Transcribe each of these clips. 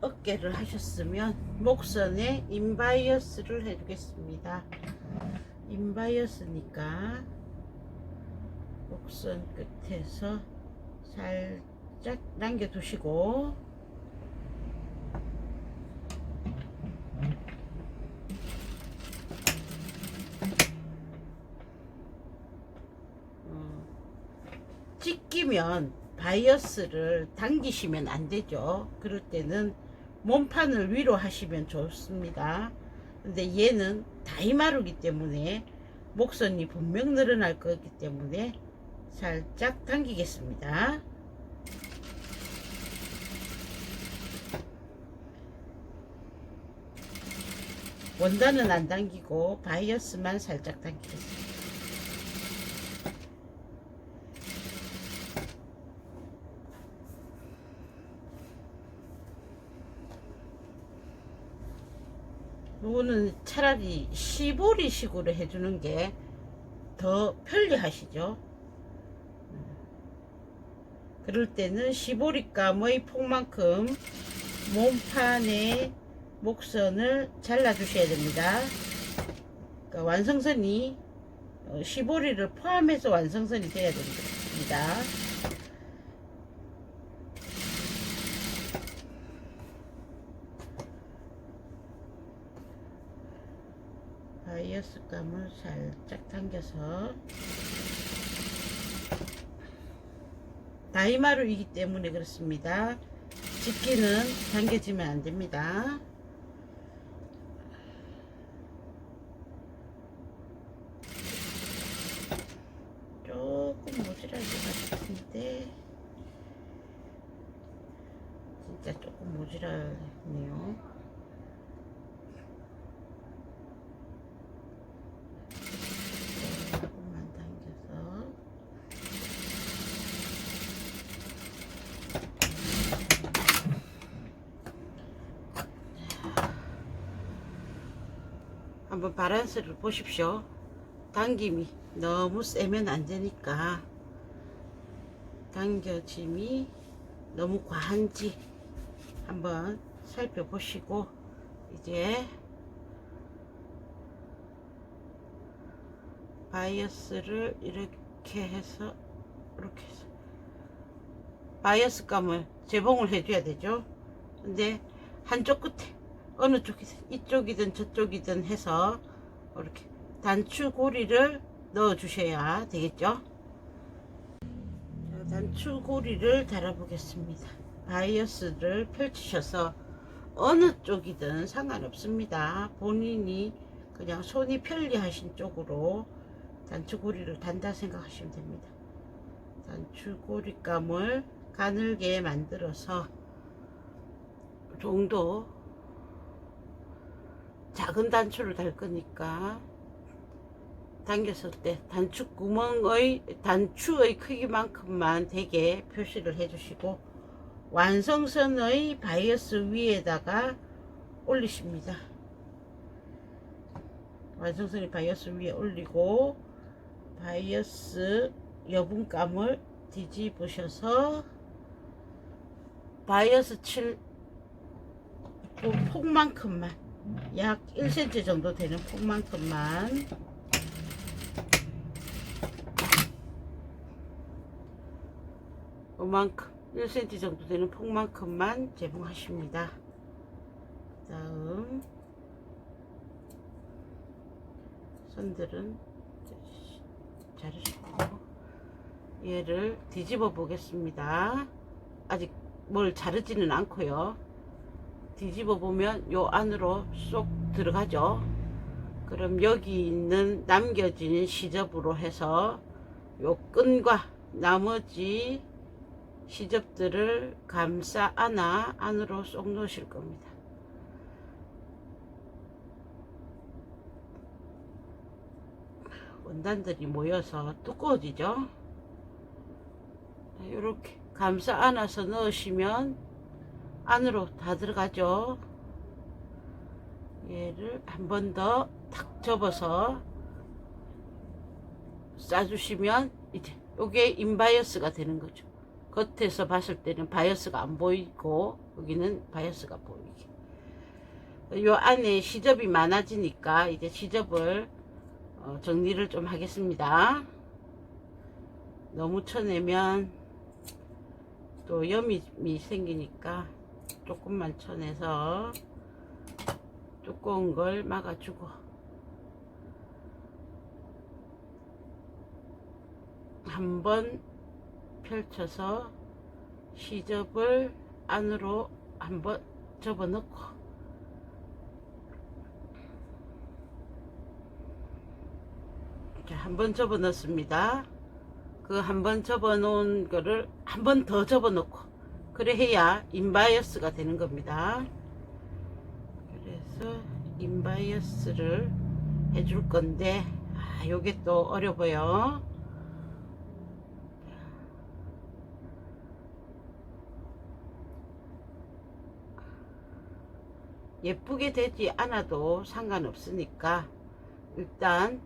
어깨를 하셨으면 목선에 인바이어스를 해주겠습니다. 인바이어스니까 목선 끝에서 살짝 남겨두시고 어, 찢기면 바이어스를 당기시면 안 되죠. 그럴 때는 몸판을 위로 하시면 좋습니다. 근데 얘는 다이마루기 때문에 목선이 분명 늘어날 거기 때문에 살짝 당기겠습니다. 원단은 안 당기고 바이어스만 살짝 당기겠습니다. 요거는 차라리 시보리 식으로 해주는 게 더 편리하시죠. 음. 그럴 때는 시보리감의 폭만큼 몸판에 목선을 잘라 주셔야 됩니다. 그러니까 완성선이 어, 시보리를 포함해서 완성선이 돼야 됩니다. 바이어스 감을 살짝 당겨서 다이마루이기 때문에 그렇습니다. 집기는 당겨지면 안 됩니다. 조금 모자랄 것 같은데 진짜 조금 모자라네요. 조금만 당겨서 한번 바란스를 보십시오. 당김이 너무 세면 안 되니까 당겨짐이 너무 과한지 한번 살펴보시고 이제 바이어스를 이렇게 해서 이렇게 해서 바이어스 감을 재봉을 해줘야 되죠. 근데 한쪽 끝에 어느 쪽이든 이쪽이든 저쪽이든 해서 이렇게 단추고리를 넣어 주셔야 되겠죠. 자, 단추고리를 달아 보겠습니다. 바이어스를 펼치셔서 어느 쪽이든 상관없습니다. 본인이 그냥 손이 편리하신 쪽으로 단추고리를 단다 생각하시면 됩니다. 단추고리감을 가늘게 만들어서 정도 작은 단추를 달 거니까 당겼을 때 단추 구멍의 단추의 크기만큼만 되게 표시를 해주시고 완성선의 바이어스 위에다가 올리십니다. 완성선의 바이어스 위에 올리고 바이어스 여분감을 뒤집으셔서 바이어스 칠그 폭만큼만 약 1cm 정도 되는 폭만큼만 요만큼 1cm 정도 되는 폭만큼만 제공하십니다. 다음 선들은 자르시고 얘를 뒤집어 보겠습니다. 아직 뭘 자르지는 않고요. 뒤집어 보면 요 안으로 쏙 들어가죠. 그럼 여기 있는 남겨진 시접으로 해서 요 끈과 나머지 시접들을 감싸 안아 안으로 쏙 넣으실 겁니다. 원단들이 모여서 두꺼워지죠. 이렇게 감싸 안아서 넣으시면 안으로 다 들어가죠. 얘를 한 번 더 탁 접어서 싸주시면 이제 요게 인바이어스가 되는 거죠. 겉에서 봤을 때는 바이어스가 안 보이고 여기는 바이어스가 보이게 요 안에 시접이 많아지니까 이제 시접을 어, 정리를 좀 하겠습니다 너무 쳐내면 또 염이 생기니까 조금만 쳐내서 두꺼운 걸 막아주고 한번 펼쳐서 시접을 안으로 한번 접어넣고 자, 한번 접어넣습니다. 그 한 번 접어 놓은 거를 한 번 더 접어 놓고 그래 해야 인바이어스가 되는 겁니다. 그래서 인바이어스를 해줄 건데 아, 요게 또 어려워요. 예쁘게 되지 않아도 상관없으니까 일단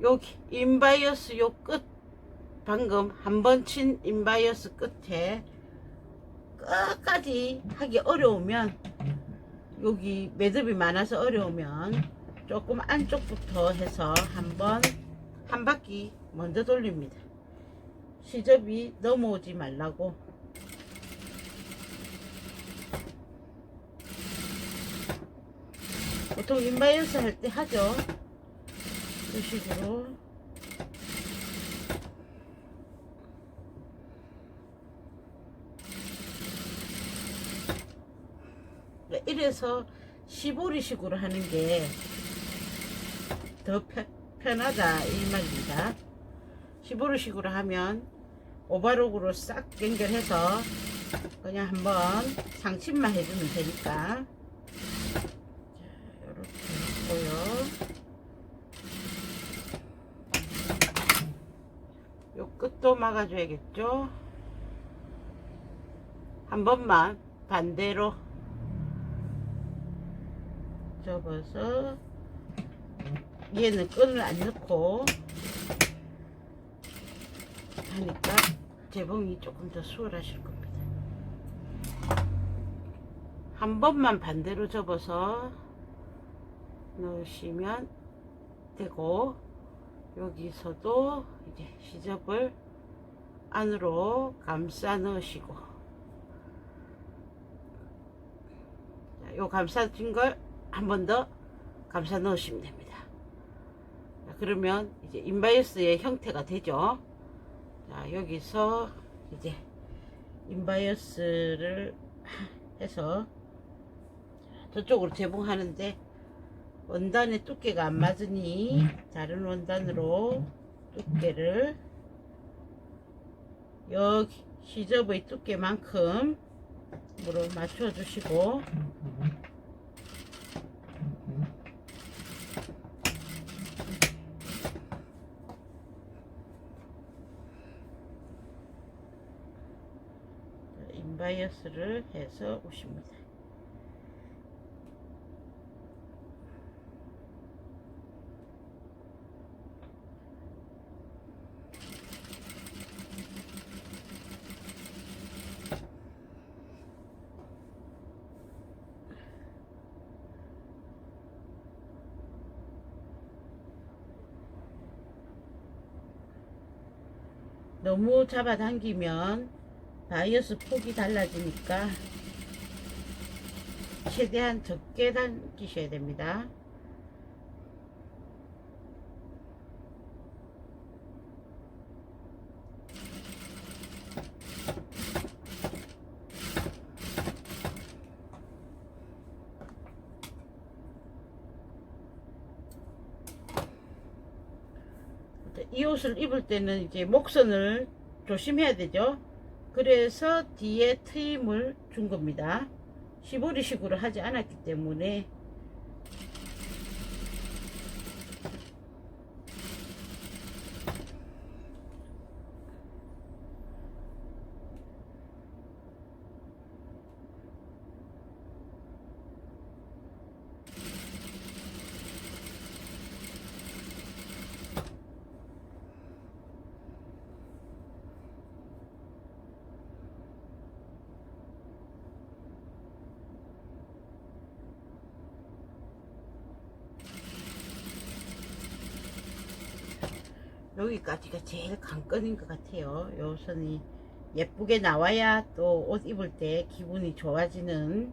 여기 인바이어스 요 끝 방금 한 번 친 인바이어스 끝에 끝까지 하기 어려우면 여기 매듭이 많아서 어려우면 조금 안쪽부터 해서 한번 한 바퀴 먼저 돌립니다. 시접이 넘어오지 말라고. 보통 인바이어스 할 때 하죠. 이 식으로 네, 이래서 시보리식으로 하는 게 더 편하다 이 말입니다. 시보리식으로 하면 오바록으로 싹 연결해서 그냥 한번 상침만 해주면 되니까 자, 이렇게 했고요. 요 끝도 막아줘야겠죠? 한 번만 반대로 접어서 얘는 끈을 안 넣고 하니까 재봉이 조금 더 수월하실 겁니다. 한 번만 반대로 접어서 넣으시면 되고 여기서도 이제 시접을 안으로 감싸 넣으시고 자, 요 감싸진 걸 한 번 더 감싸 넣으시면 됩니다. 자, 그러면 이제 인바이어스의 형태가 되죠. 자, 여기서 이제 인바이어스를 해서 저쪽으로 재봉하는데 원단의 두께가 안 맞으니 다른 원단으로 두께를 여기 시접의 두께만큼 으로 맞춰 주시고 인 바이어스를 해서 오십니다. 너무 잡아당기면 바이어스 폭이 달라지니까 최대한 적게 당기셔야 됩니다. 이 옷을 입을 때는 이제 목선을 조심해야 되죠. 그래서 뒤에 트임을 준 겁니다. 시보리식으로 하지 않았기 때문에 여기까지가 제일 관건인 것 같아요. 요 선이 예쁘게 나와야 또 옷 입을 때 기분이 좋아지는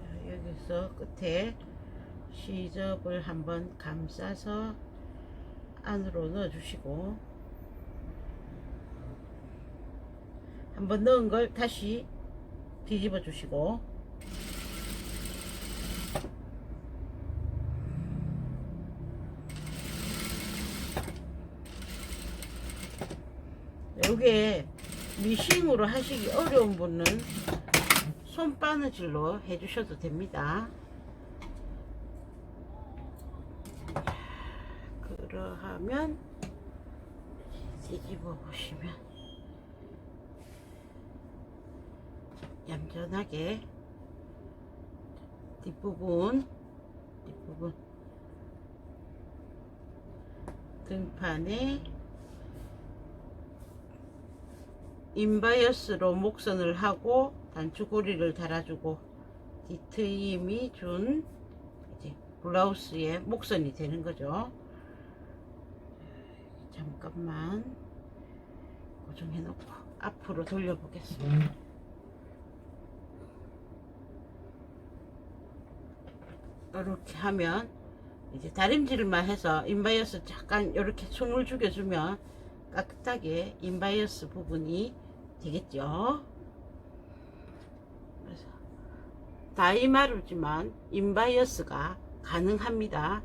자, 여기서 끝에 시접을 한번 감싸서 안으로 넣어 주시고 한번 넣은 걸 다시 뒤집어 주시고 요게 미싱으로 하시기 어려운 분은 손바느질로 해주셔도 됩니다. 그러하면 뒤집어 보시면 얌전하게 뒷부분 뒷부분 등판에 인바이어스로 목선을 하고 단추고리를 달아주고 디트임이 준 블라우스의 목선이 되는 거죠. 잠깐만 고정해 놓고 앞으로 돌려 보겠습니다. 이렇게 하면 이제 다림질만 해서 인바이어스 잠깐 이렇게 숨을 죽여주면 깨끗하게 인바이어스 부분이 되겠죠. 그래서 다이마루지만 인바이어스가 가능합니다.